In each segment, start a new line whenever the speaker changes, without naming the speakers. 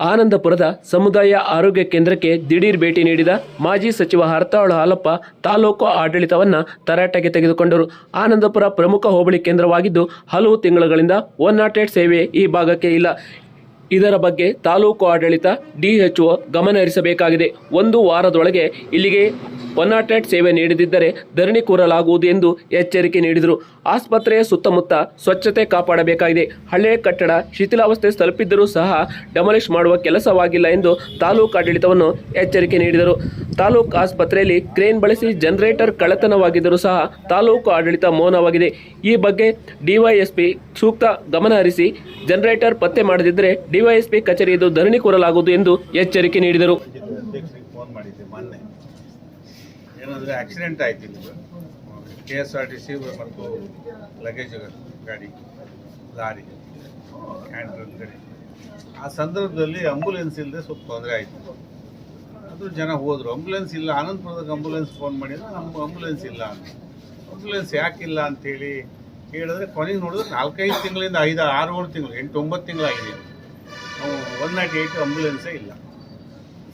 ಆನಂದಪುರದ ಸಮುದಾಯ ಆರೋಗ್ಯ ಕೇಂದ್ರಕ್ಕೆ ದಿಢೀರ್ ಭೇಟಿ ನೀಡಿದ ಮಾಜಿ ಸಚಿವ ಹರತಾಳು ಹಾಲಪ್ಪ ತಾಲೂಕು ಆಡಳಿತವನ್ನು ತರಾಟೆಗೆ ತೆಗೆದುಕೊಂಡರು. ಆನಂದಪುರ ಪ್ರಮುಖ ಹೋಬಳಿ ಕೇಂದ್ರವಾಗಿದ್ದು ಹಲವು ತಿಂಗಳುಗಳಿಂದ ಒನ್ ನಾಟ್ ಏಟ್ ಸೇವೆ ಈ ಭಾಗಕ್ಕೆ ಇಲ್ಲ. ಇದರ ಬಗ್ಗೆ ತಾಲೂಕು ಆಡಳಿತ ಡಿಎಚ್ಒ ಗಮನ ಹರಿಸಬೇಕಾಗಿದೆ. ಒಂದು ವಾರದೊಳಗೆ ಇಲ್ಲಿಗೆ ಒನ್ ನಾಟ್ ಸೇವೆ ನೀಡದಿದ್ದರೆ ಧರಣಿ ಕೂರಲಾಗುವುದು ಎಂದು ಎಚ್ಚರಿಕೆ ನೀಡಿದರು. ಆಸ್ಪತ್ರೆಯ ಸುತ್ತಮುತ್ತ ಸ್ವಚ್ಛತೆ ಕಾಪಾಡಬೇಕಾಗಿದೆ. ಹಳೆಯ ಕಟ್ಟಡ ಶಿಥಿಲಾವಸ್ಥೆ ತಲುಪಿದ್ದರೂ ಸಹ ಡೆಮಾಲಿಷ್ ಮಾಡುವ ಕೆಲಸವಾಗಿಲ್ಲ ಎಂದು ತಾಲೂಕು ಆಡಳಿತವನ್ನು ಎಚ್ಚರಿಕೆ ನೀಡಿದರು. ತಾಲೂಕು ಆಸ್ಪತ್ರೆಯಲ್ಲಿ ಕ್ರೇನ್ ಬಳಸಿ ಜನರೇಟರ್ ಕಳ್ಳತನವಾಗಿದ್ದರೂ ಸಹ ತಾಲೂಕು ಆಡಳಿತ ಮೌನವಾಗಿದೆ. ಈ ಬಗ್ಗೆ ಡಿವೈಎಸ್ಪಿ ಸೂಕ್ತ ಗಮನ ಹರಿಸಿ ಜನರೇಟರ್ ಪತ್ತೆ ಮಾಡದಿದ್ದರೆ ಡಿವೈಎಸ್ಪಿ ಕಚೇರಿಯದು ಧರಣಿ ಕೂರಲಾಗುವುದು ಎಂದು ಎಚ್ಚರಿಕೆ ನೀಡಿದರು
ಅಧ್ಯಕ್ಷರಿಗೆ ಫೋನ್ ಮಾಡಿದ್ದೆ ಮೊನ್ನೆ ಏನಂದರೆ ಆಕ್ಸಿಡೆಂಟ್ ಆಯ್ತು ಇದು K S R T C ಮತ್ತು ಲಗೇಜ್ ಗಾಡಿ, ಲಾರಿ ಕ್ಯಾಂಟ್ರಲ್ ಗಾಡಿ. ಆ ಸಂದರ್ಭದಲ್ಲಿ ಆಂಬುಲೆನ್ಸ್ ಇಲ್ಲದೆ ಸ್ವಲ್ಪ ತೊಂದರೆ ಆಯಿತು. ಅದು ಜನ ಹೋದರು. ಆಂಬುಲೆನ್ಸ್ ಇಲ್ಲ. ಆನಂದಪುರದಾಗ ಆಂಬುಲೆನ್ಸ್ ಫೋನ್ ಮಾಡಿದ್ರೆ ನಮ್ಗೆ ಆಂಬುಲೆನ್ಸ್ ಇಲ್ಲ ಅಂತ. ಆಂಬುಲೆನ್ಸ್ ಯಾಕಿಲ್ಲ ಅಂತೇಳಿ ಕೇಳಿದ್ರೆ ಕೊನೆಗೆ ನೋಡಿದ್ರೆ ನಾಲ್ಕೈದು ತಿಂಗಳಿಂದ ಐದು ಆರು ಏಳು ತಿಂಗಳು ಎಂಟು ಒಂಬತ್ತು ತಿಂಗಳಾಗಿದೆ. ನಾವು ಒನ್ ನಾಟ್ ಏಯ್ಟ್ ಆಂಬುಲೆನ್ಸೇ ಇಲ್ಲ.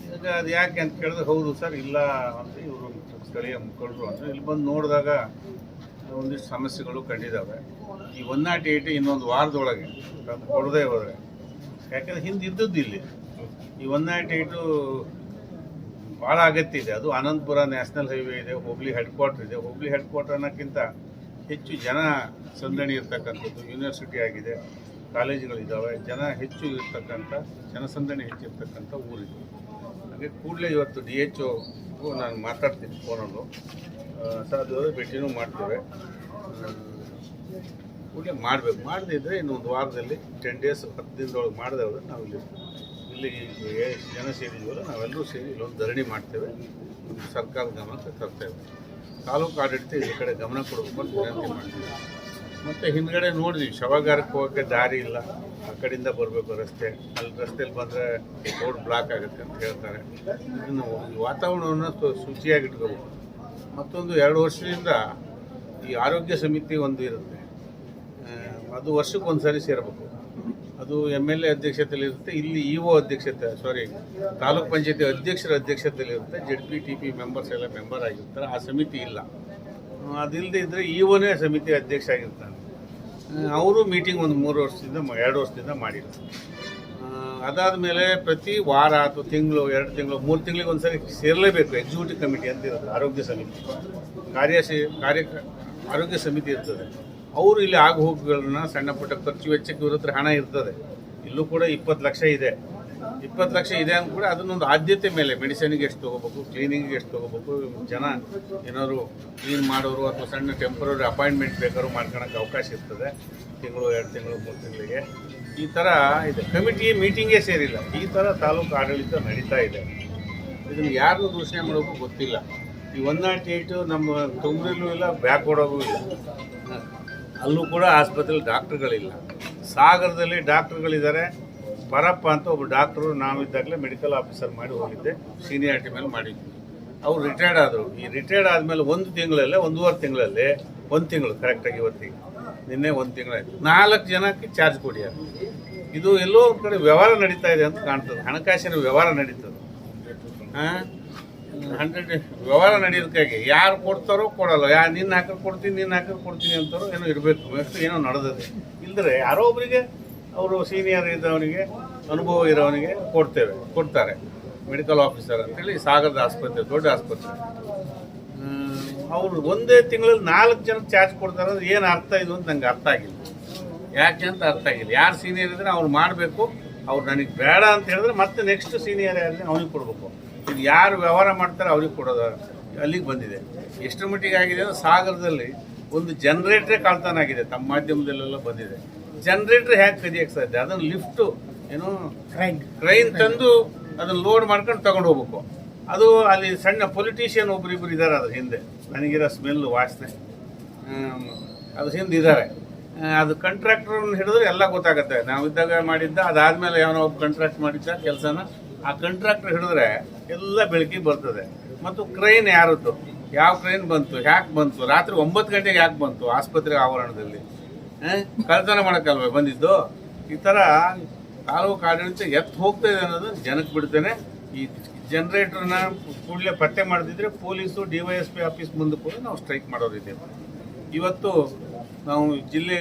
ಈಗ ಅದು ಯಾಕೆ ಅಂತ ಕೇಳಿದ್ರೆ ಹೌದು ಸರ್, ಇಲ್ಲ ಅಂತ ಇವರು ಸ್ಥಳೀಯ ಮುಖಂಡರು ಅಂತ ಇಲ್ಲಿ ಬಂದು ನೋಡಿದಾಗ ಒಂದಿಷ್ಟು ಸಮಸ್ಯೆಗಳು ಕಂಡಿದ್ದಾವೆ. ಈ ಒನ್ ನಾಟ್ ಏಯ್ಟ್ ಇನ್ನೊಂದು ವಾರದೊಳಗೆ ತಂದು ಕೊಡದೇ ಹೋದರೆ. ಯಾಕಂದ್ರೆ ಹಿಂದೆ ಇದ್ದದ್ದು ಇಲ್ಲಿ. ಈ ಒನ್ ನಾಟ್ ಏಯ್ಟು ಭಾಳ ಅಗತ್ಯ ಇದೆ ಅದು ಅನಂತಪುರ ನ್ಯಾಷನಲ್ ಹೈವೇ ಇದೆ, ಹುಬ್ಳಿ ಹೆಡ್ ಕ್ವಾರ್ಟರ್ ಇದೆ. ಹುಬ್ಳಿ ಹೆಡ್ ಕ್ವಾರ್ಟರ್ ಅನ್ನೋಕ್ಕಿಂತ ಹೆಚ್ಚು ಜನ ಸಂದಣಿ ಇರ್ತಕ್ಕಂಥದ್ದು, ಯೂನಿವರ್ಸಿಟಿ ಆಗಿದೆ. ಕಾಲೇಜುಗಳಿದ್ದಾವೆ, ಜನ ಹೆಚ್ಚು ಇರ್ತಕ್ಕಂಥ, ಜನಸಂದಣಿ ಹೆಚ್ಚಿರ್ತಕ್ಕಂಥ ಊರಿದೆ. ಹಾಗೆ ಕೂಡಲೇ ಇವತ್ತು ಡಿ ಎಚ್ ನಾನು ಮಾತಾಡ್ತೀನಿ ಫೋನಲ್ಲೂ. ಸಾಧ್ಯವಾದರೆ ಭೇಟಿನೂ ಮಾಡ್ತೇವೆ. ಕೂಡಲೇ ಮಾಡಬೇಕು. ಮಾಡದಿದ್ದರೆ ಇನ್ನೊಂದು ವಾರದಲ್ಲಿ ಟೆನ್ ಡೇಸ್ ಹತ್ತು ದಿನದೊಳಗೆ ಮಾಡದೆ ಹೋದರೆ ನಾವು ಇಲ್ಲಿ ಜನ ಸೇರಿದ್ದೀವಲ್ಲ ನಾವೆಲ್ಲರೂ ಸೇರಿ ಇಲ್ಲೊಂದು ಧರಣಿ ಮಾಡ್ತೇವೆ. ಸರ್ಕಾರದ ಗಮನಕ್ಕೆ ತರ್ತೇವೆ. ತಾಲೂಕು ಆಡಳಿತ ಈ ಕಡೆ ಗಮನ ಕೊಡಬೇಕು ಅಂತ ವಿನಂತಿ ಮಾಡ್ತೀವಿ ಮತ್ತು ಹಿಂದ್ಗಡೆ ನೋಡಿದ್ವಿ, ಶವಗಾರಕ್ಕೆ ಹೋಗೋಕ್ಕೆ ದಾರಿ ಇಲ್ಲ. ಆ ಕಡೆಯಿಂದ ಬರಬೇಕು ರಸ್ತೆ. ಅಲ್ಲಿ ರಸ್ತೆಯಲ್ಲಿ ಬಂದರೆ ರೋಡ್ ಬ್ಲಾಕ್ ಆಗುತ್ತೆ ಅಂತ ಹೇಳ್ತಾರೆ. ಇನ್ನು ವಾತಾವರಣವನ್ನು ಶುಚಿಯಾಗಿಟ್ಕೋಬೇಕು. ಮತ್ತೊಂದು ಎರಡು ವರ್ಷದಿಂದ ಈ ಆರೋಗ್ಯ ಸಮಿತಿ ಒಂದು ಇರುತ್ತೆ. ಅದು ವರ್ಷಕ್ಕೆ ಒಂದು ಸರಿ ಸೇರಬೇಕು. ಅದು ಎಂ ಎಲ್ ಎ ಅಧ್ಯಕ್ಷತೆಯಲ್ಲಿ ಇರುತ್ತೆ ಇಲ್ಲಿ ಇ ಒ ಅಧ್ಯಕ್ಷತೆ ಸಾರಿ ತಾಲೂಕ್ ಪಂಚಾಯತಿ ಅಧ್ಯಕ್ಷರ ಅಧ್ಯಕ್ಷತೆಯಲ್ಲಿ ಇರುತ್ತೆ Z P T P members ಎಲ್ಲ ಮೆಂಬರ್ ಆಗಿರ್ತಾರೆ. ಆ ಸಮಿತಿ ಇಲ್ಲ. ಅದಿಲ್ಲದೆ ಇದ್ದರೆ ಇ ಒನೇ ಸಮಿತಿ ಅಧ್ಯಕ್ಷ ಆಗಿರ್ತಾನೆ ಅವರು ಮೀಟಿಂಗ್ ಒಂದು ಮೂರು ವರ್ಷದಿಂದ ಎರಡು ವರ್ಷದಿಂದ ಮಾಡಿದ್ರು ಅದಾದ ಮೇಲೆ ಪ್ರತಿ ವಾರ ಅಥವಾ ತಿಂಗಳು, ಎರಡು ತಿಂಗಳು, ಮೂರು ತಿಂಗಳಿಗೆ ಒಂದ್ಸರಿ ಸೇರಲೇಬೇಕು ಎಕ್ಸಿಕ್ಯೂಟಿವ್ ಕಮಿಟಿ ಅಂತ ಇರುತ್ತೆ, ಆರೋಗ್ಯ ಸಮಿತಿ. ಕಾರ್ಯ ಕಾರ್ಯ, ಆರೋಗ್ಯ ಸಮಿತಿ ಇರ್ತದೆ. ಅವರು ಇಲ್ಲಿ ಆಗು ಹೋಗುಗಳನ್ನ ಸಣ್ಣ ಪುಟ್ಟ ಖರ್ಚು ವೆಚ್ಚಕ್ಕೆ ಇವ್ರ ಹಣ ಇರ್ತದೆ. ಇಲ್ಲೂ ಕೂಡ ಇಪ್ಪತ್ತು ಲಕ್ಷ ಇದೆ. ಇಪ್ಪತ್ತು ಲಕ್ಷ ಇದೆ ಅಂದ ಕೂಡ ಅದನ್ನೊಂದು ಆದ್ಯತೆ ಮೇಲೆ ಮೆಡಿಸಿನ್ಗೆ ಎಷ್ಟು ತೊಗೋಬೇಕು ಕ್ಲೀನಿಂಗ್ ಎಷ್ಟು ತೊಗೋಬೇಕು, ಜನ ಏನಾದ್ರು ಕ್ಲೀನ್ ಮಾಡೋರು ಅಥವಾ ಸಣ್ಣ ಟೆಂಪ್ರರಿ ಅಪಾಯಿಂಟ್ಮೆಂಟ್ ಬೇಕಾದ್ರು ಮಾಡ್ಕೊಳಕ್ಕೆ ಅವಕಾಶ ಇರ್ತದೆ. ತಿಂಗಳು, ಎರಡು ತಿಂಗಳು, ಮೂರು ತಿಂಗಳಿಗೆ. ಈ ಥರ ಇದೆ. ಕಮಿಟಿ ಮೀಟಿಂಗೇ ಸೇರಿಲ್ಲ. ಈ ಥರ ತಾಲೂಕು ಆಡಳಿತ ನಡೀತಾ ಇದೆ. ಇದನ್ನು ಯಾರು ದೂಷಣೆ ಮಾಡೋಕ್ಕೂ ಗೊತ್ತಿಲ್ಲ. ಈ ಒನ್ ನಾಟ್ ಏಯ್ಟು ನಮ್ಮ ತುಮರಿಲೂ ಇಲ್ಲ ಬ್ಯಾಕ್ ಕೊಡೋಗೂ ಇಲ್ಲ. ಅಲ್ಲೂ ಕೂಡ ಆಸ್ಪತ್ರೆಯಲ್ಲಿ ಡಾಕ್ಟ್ರುಗಳಿಲ್ಲ. ಸಾಗರದಲ್ಲಿ ಡಾಕ್ಟ್ರುಗಳಿದ್ದಾರೆ. ಪರಪ್ಪ ಅಂತ ಒಬ್ಬ ಡಾಕ್ಟ್ರು ನಾವಿದ್ದಾಗಲೇ ಮೆಡಿಕಲ್ ಆಫೀಸರ್ ಮಾಡಿ ಹೋಗಿದ್ದೆ, ಸೀನಿಯಾರಿಟಿ ಮೇಲೆ ಮಾಡಿದ್ವಿ. ಅವ್ರು ರಿಟೈರ್ಡ್ ಆದರು. ಈ ರಿಟೈರ್ಡ್ ಆದಮೇಲೆ ಒಂದು ತಿಂಗಳಲ್ಲೇ, ಒಂದೂವರೆ ತಿಂಗಳಲ್ಲಿ, ಒಂದು ತಿಂಗಳು ಕರೆಕ್ಟಾಗಿ ಇವತ್ತಿಗೆ, ನಿನ್ನೆ ಒಂದು ತಿಂಗಳಾಯಿತು ನಾಲ್ಕು ಜನಕ್ಕೆ ಚಾರ್ಜ್ ಕೊಡಿ ಇದು ಎಲ್ಲೋ ಕಡೆ ವ್ಯವಹಾರ ನಡೀತಾ ಇದೆ ಅಂತ ಕಾಣ್ತದೆ. ಹಣಕಾಸಿನ ವ್ಯವಹಾರ ನಡೀತದೆ. ಹಂಡ್ರೆಡ್ ವ್ಯವಹಾರ ನಡೆಯೋದಕ್ಕಾಗಿ ಯಾರು ಕೊಡ್ತಾರೋ ಕೊಡಲ್ಲ. ಯಾ, ನಿನ್ನ ಹಾಕಿ ಕೊಡ್ತೀನಿ, ನಿನ್ನ ಹಾಕಿ ಕೊಡ್ತೀನಿ ಅಂತಾರೋ ಏನೋ ಇರಬೇಕು. ಏನೋ ನಡೆದಿದೆ. ಇಲ್ಲದ್ರೆ ಯಾರೋ ಒಬ್ಬರಿಗೆ ಅವರು ಸೀನಿಯರ್ ಇದ್ದವನಿಗೆ ಅನುಭವ ಇರೋವನಿಗೆ ಕೊಡ್ತೇವೆ, ಕೊಡ್ತಾರೆ. ಮೆಡಿಕಲ್ ಆಫೀಸರ್ ಅಂತೇಳಿ ಸಾಗರದ ಆಸ್ಪತ್ರೆ, ದೊಡ್ಡ ಆಸ್ಪತ್ರೆ. ಅವರು ಒಂದೇ ತಿಂಗಳಲ್ಲಿ ನಾಲ್ಕು ಜನ ಚಾರ್ಜ್ ಕೊಡ್ತಾರೆ ಅಂದ್ರೆ ಏನು ಅರ್ಥ ಇದು ಅಂತ ನಂಗೆ ಅರ್ಥ ಆಗಿಲ್ಲ. ಯಾಕೆ ಅಂತ ಅರ್ಥ ಆಗಿಲ್ಲ. ಯಾರು ಸೀನಿಯರ್ ಇದ್ರೆ ಅವ್ರು ಮಾಡಬೇಕು, ಅವ್ರು ನನಗೆ ಬೇಡ ಅಂತ ಹೇಳಿದ್ರೆ ಮತ್ತೆ ನೆಕ್ಸ್ಟ್ ಸೀನಿಯರ್ ಯಾರಿದ್ರೆ ಅವ್ನಿಗೆ ಕೊಡಬೇಕು. ಇದು ಯಾರು ವ್ಯವಹಾರ ಮಾಡ್ತಾರೆ ಅವ್ರಿಗೆ ಕೊಡೋದು, ಅಲ್ಲಿಗೆ ಬಂದಿದೆ. ಎಷ್ಟು ಮಟ್ಟಿಗೆ ಆಗಿದೆ ಅಂದರೆ ಸಾಗರದಲ್ಲಿ ಒಂದು ಜನ್ರೇಟ್ರೇ ಕಳ್ತನ ತಮ್ಮ ಮಾಧ್ಯಮದಲ್ಲೆಲ್ಲ ಬಂದಿದೆ. ಜನ್ರೇಟ್ರ್ ಹ್ಯಾಕ್ ಕದಿಯಕ್ಕೆ ಸಾಧ್ಯ ಅದನ್ನು ಲಿಫ್ಟು ಏನು ಕ್ರೈನ್ ತಂದು ಅದನ್ನು ಲೋಡ್ ಮಾಡ್ಕೊಂಡು ತಗೊಂಡು ಹೋಗ್ಬೇಕು. ಅದು ಅಲ್ಲಿ ಸಣ್ಣ ಪೊಲಿಟಿಷಿಯನ್ ಒಬ್ರಿಬ್ರು ಇದ್ದಾರೆ ಅದ್ರ ಹಿಂದೆ. ನನಗಿರೋ ಸ್ಮೆಲ್ ವಾಸನೆ ಅದ್ರ ಹಿಂದೆ ಇದ್ದಾರೆ ಅದು ಕಾಂಟ್ರಾಕ್ಟರ್ನ ಹಿಡಿದ್ರೆ ಎಲ್ಲ ಗೊತ್ತಾಗುತ್ತೆ. ನಾವು ಇದ್ದಾಗ ಮಾಡಿದ್ದ ಅದಾದಮೇಲೆ ಯಾವನೋ ಒಬ್ಬ ಕಾಂಟ್ರಾಕ್ಟ್ ಮಾಡಿದ್ದ ಕೆಲಸನ ಆ ಕಾಂಟ್ರಾಕ್ಟರ್ ಹಿಡಿದ್ರೆ ಎಲ್ಲ ಬೆಳಕಿಗೆ ಬರ್ತದೆ. ಮತ್ತು ಕ್ರೈನ್ ಯಾರದ್ದು? ಯಾವ ಕ್ರೈನ್ ಬಂತು? ಯಾಕೆ ಬಂತು. ರಾತ್ರಿ ಒಂಬತ್ತು ಗಂಟೆಗೆ ಯಾಕೆ ಬಂತು ಆಸ್ಪತ್ರೆ ಆವರಣದಲ್ಲಿ? ಕಳ್ತನ ಮಾಡೋಕ್ಕಲ್ವ ಬಂದಿದ್ದು? ಈ ಥರ ತಾಲೂಕು ಆಡಳಿತ ಎತ್ತು ಹೋಗ್ತಾ ಇದೆ ಅನ್ನೋದು ಜನಕ್ಕೆ ಬಿಡ್ತೇನೆ ಈ ಜನರೇಟರ್ನ ಕೂಡಲೇ ಪತ್ತೆ ಮಾಡದಿದ್ರೆ ಪೊಲೀಸು ಡಿವೈಎಸ್ಪಿ ಆಫೀಸ್ ಮುಂದೆ ಕೂಡ ನಾವು ಸ್ಟ್ರೈಕ್ ಮಾಡೋರಿದ್ದೇವೆ. ಇವತ್ತು ನಾವು ಜಿಲ್ಲೆ